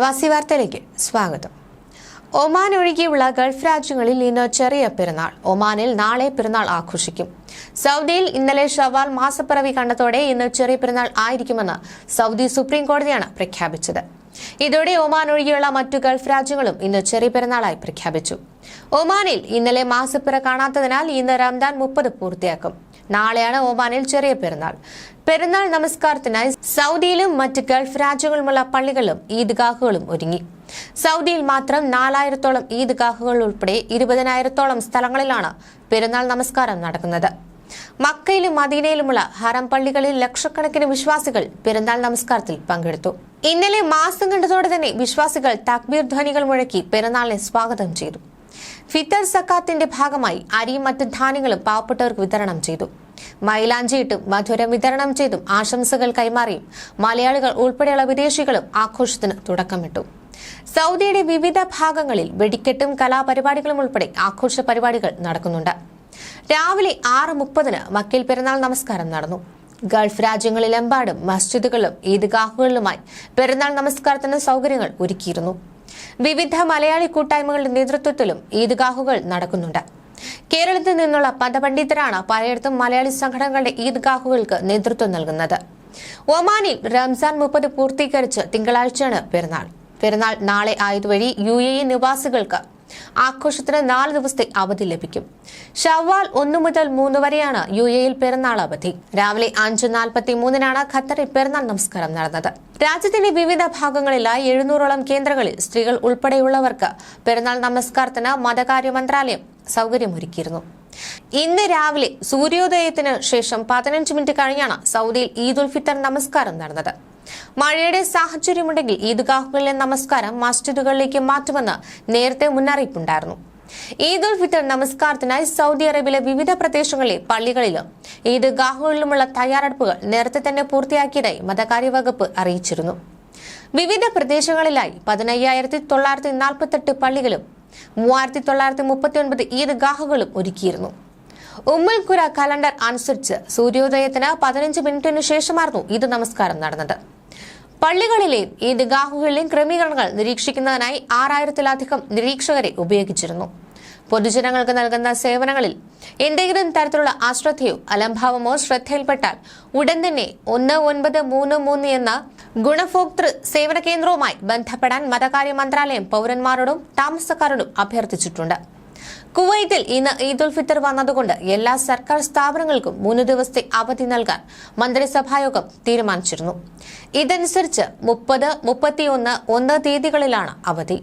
പ്രവാസി വാർത്തയിലേക്ക് സ്വാഗതം. ഒമാൻ ഒഴികെയുള്ള ഗൾഫ് രാജ്യങ്ങളിൽ ഇന്ന് ചെറിയ പെരുന്നാൾ. ഒമാനിൽ നാളെ പെരുന്നാൾ ആഘോഷിക്കും. സൗദിയിൽ ഇന്നലെ ഷവാൽ മാസപ്പിറവി കണ്ടതോടെ ഇന്ന് ചെറിയ പെരുന്നാൾ ആയിരിക്കുമെന്ന് സൗദി സുപ്രീം കോടതിയാണ് പ്രഖ്യാപിച്ചത്. ഇതോടെ ഒമാൻ ഒഴികെയുള്ള മറ്റു ഗൾഫ് രാജ്യങ്ങളും ഇന്ന് ചെറിയ പെരുന്നാളായി പ്രഖ്യാപിച്ചു. ഒമാനിൽ ഇന്നലെ മാസപ്പിറ കാണാത്തതിനാൽ ഇന്ന് റംദാൻ മുപ്പത് പൂർത്തിയാക്കും. നാളെയാണ് ഒമാനിൽ ചെറിയ പെരുന്നാൾ. പെരുന്നാൾ നമസ്കാരത്തിനായി സൗദിയിലും മറ്റ് ഗൾഫ് രാജ്യങ്ങളുമുള്ള പള്ളികളും ഈദ്ഗാഹുകളും ഒരുങ്ങി. സൗദിയിൽ മാത്രം നാലായിരത്തോളം ഈദ്ഗാഹുകൾ ഉൾപ്പെടെ ഇരുപതിനായിരത്തോളം സ്ഥലങ്ങളിലാണ് പെരുന്നാൾ നമസ്കാരം നടക്കുന്നത്. മക്കയിലും മദീനയിലുമുള്ള ഹറം പള്ളികളിൽ ലക്ഷക്കണക്കിന് വിശ്വാസികൾ പെരുന്നാൾ നമസ്കാരത്തിൽ പങ്കെടുത്തു. ഇന്നലെ മാസം കണ്ടതോടെ തന്നെ വിശ്വാസികൾ തക്ബീർ ധ്വനികൾ മുഴക്കി പെരുന്നാളിനെ സ്വാഗതം ചെയ്തു. ഫിത്തർ സക്കാത്തിന്റെ ഭാഗമായി അരിയും മറ്റ് ധാന്യങ്ങളും പാവപ്പെട്ടവർക്ക് വിതരണം ചെയ്തു. മൈലാഞ്ചിയിട്ടും മധുരം വിതരണം ചെയ്തും ആശംസകൾ കൈമാറിയും മലയാളികൾ ഉൾപ്പെടെയുള്ള വിദേശികളും ആഘോഷത്തിന് തുടക്കമിട്ടു. സൗദിയുടെ വിവിധ ഭാഗങ്ങളിൽ വെടിക്കെട്ടും കലാപരിപാടികളും ഉൾപ്പെടെ ആഘോഷ പരിപാടികൾ നടക്കുന്നുണ്ട്. രാവിലെ ആറ് മുപ്പതിന് മക്കയിൽ പെരുന്നാൾ നമസ്കാരം നടന്നു. ഗൾഫ് രാജ്യങ്ങളിലെമ്പാടും മസ്ജിദുകളിലും ഈദ്ഗാഹുകളിലുമായി പെരുന്നാൾ നമസ്കാരത്തിന് സൗകര്യങ്ങൾ ഒരുക്കിയിരുന്നു. വിവിധ മലയാളി കൂട്ടായ്മകളുടെ നേതൃത്വത്തിലും ഈദ്ഗാഹുകൾ നടക്കുന്നുണ്ട്. കേരളത്തിൽ നിന്നുള്ള പദപണ്ഡിതരാണ് പലയിടത്തും മലയാളി സംഘടനകളുടെ ഈദ്ഗാഹുകൾക്ക് നേതൃത്വം നൽകുന്നത്. ഒമാനിൽ റംസാൻ മുപ്പത് പൂർത്തീകരിച്ച് തിങ്കളാഴ്ചയാണ് പെരുന്നാൾ. പെരുന്നാൾ നാളെ ആയതുവഴി യു എ നിവാസികൾക്ക് ആഘോഷത്തിന് നാല് ദിവസത്തെ അവധി ലഭിക്കും. ഷവ്വാൽ ഒന്നു മുതൽ മൂന്ന് വരെയാണ് യു എയിൽ പെരുന്നാൾ അവധി. രാവിലെ അഞ്ച് നാൽപ്പത്തി മൂന്നിനാണ് ഖത്തറിൽ പെരുന്നാൾ നമസ്കാരം നടന്നത്. രാജ്യത്തിന്റെ വിവിധ ഭാഗങ്ങളിലായി എഴുന്നൂറോളം കേന്ദ്രങ്ങളിൽ സ്ത്രീകൾ ഉൾപ്പെടെയുള്ളവർക്ക് പെരുന്നാൾ നമസ്കാരത്തിന് മതകാര്യ മന്ത്രാലയം സൗകര്യമൊരുക്കിയിരുന്നു. ഇന്ന് രാവിലെ സൂര്യോദയത്തിന് ശേഷം പതിനഞ്ച് മിനിറ്റ് കഴിഞ്ഞാണ് സൗദിയിൽ ഈദ് ഉൽ ഫിത്തർ നമസ്കാരം നടന്നത്. മഴയുടെ സാഹചര്യമുണ്ടെങ്കിൽ ഈദ്ഗാഹുകളിലെ നമസ്കാരം മസ്ജിദുകളിലേക്ക് മാറ്റുമെന്ന് നേരത്തെ മുന്നറിയിപ്പുണ്ടായിരുന്നു. ഈദ് ഉൽ ഫിത്തർ നമസ്കാരത്തിനായി സൗദി അറേബ്യയിലെ വിവിധ പ്രദേശങ്ങളിലെ പള്ളികളിലും ഈദ്ഗാഹുകളിലുമുള്ള തയ്യാറെടുപ്പുകൾ നേരത്തെ തന്നെ പൂർത്തിയാക്കിയതായി മതകാര്യ വകുപ്പ് അറിയിച്ചിരുന്നു. വിവിധ പ്രദേശങ്ങളിലായി പതിനയ്യായിരത്തി തൊള്ളായിരത്തി നാൽപ്പത്തെട്ട് പള്ളികളും മൂവായിരത്തി തൊള്ളായിരത്തി മുപ്പത്തി ഒൻപത് ഈദ്ഗാഹുകളും ഒരുക്കിയിരുന്നു. ഉമ്മുൽ ഖുര കലണ്ടർ അനുസരിച്ച് സൂര്യോദയത്തിന് പതിനഞ്ച് മിനിറ്റിനു ശേഷമായിരുന്നു ഈദ് നമസ്കാരം നടന്നത്. പള്ളികളിലെയും ഈദ്ഗാഹുകളിലെയും ക്രമീകരണങ്ങൾ നിരീക്ഷിക്കുന്നതിനായി ആറായിരത്തിലധികം നിരീക്ഷകരെ ഉപയോഗിച്ചിരുന്നു. പൊതുജനങ്ങൾക്ക് നൽകുന്ന സേവനങ്ങളിൽ എന്തെങ്കിലും തരത്തിലുള്ള അശ്രദ്ധയോ അലംഭാവമോ ശ്രദ്ധയിൽപ്പെട്ടാൽ ഉടൻ തന്നെ ഒന്ന് ഒൻപത് മൂന്ന് മൂന്ന് എന്ന ഗുണഭോക്തൃ സേവന കേന്ദ്രവുമായി ബന്ധപ്പെടാൻ മതകാര്യ മന്ത്രാലയം പൗരന്മാരോടും താമസക്കാരോടും അഭ്യർത്ഥിച്ചിട്ടുണ്ട്. കുവൈത്തിൽ ഇന്ന് ഈദ് ഉൽ ഫിത്തർ വന്നതുകൊണ്ട് എല്ലാ സർക്കാർ സ്ഥാപനങ്ങൾക്കും മൂന്ന് ദിവസത്തെ അവധി നൽകാൻ മന്ത്രിസഭായോഗം തീരുമാനിച്ചിരുന്നു. ഇതനുസരിച്ച് മുപ്പത് മുപ്പത്തിയൊന്ന് ഒന്ന് തീയതികളിലാണ് അവധി.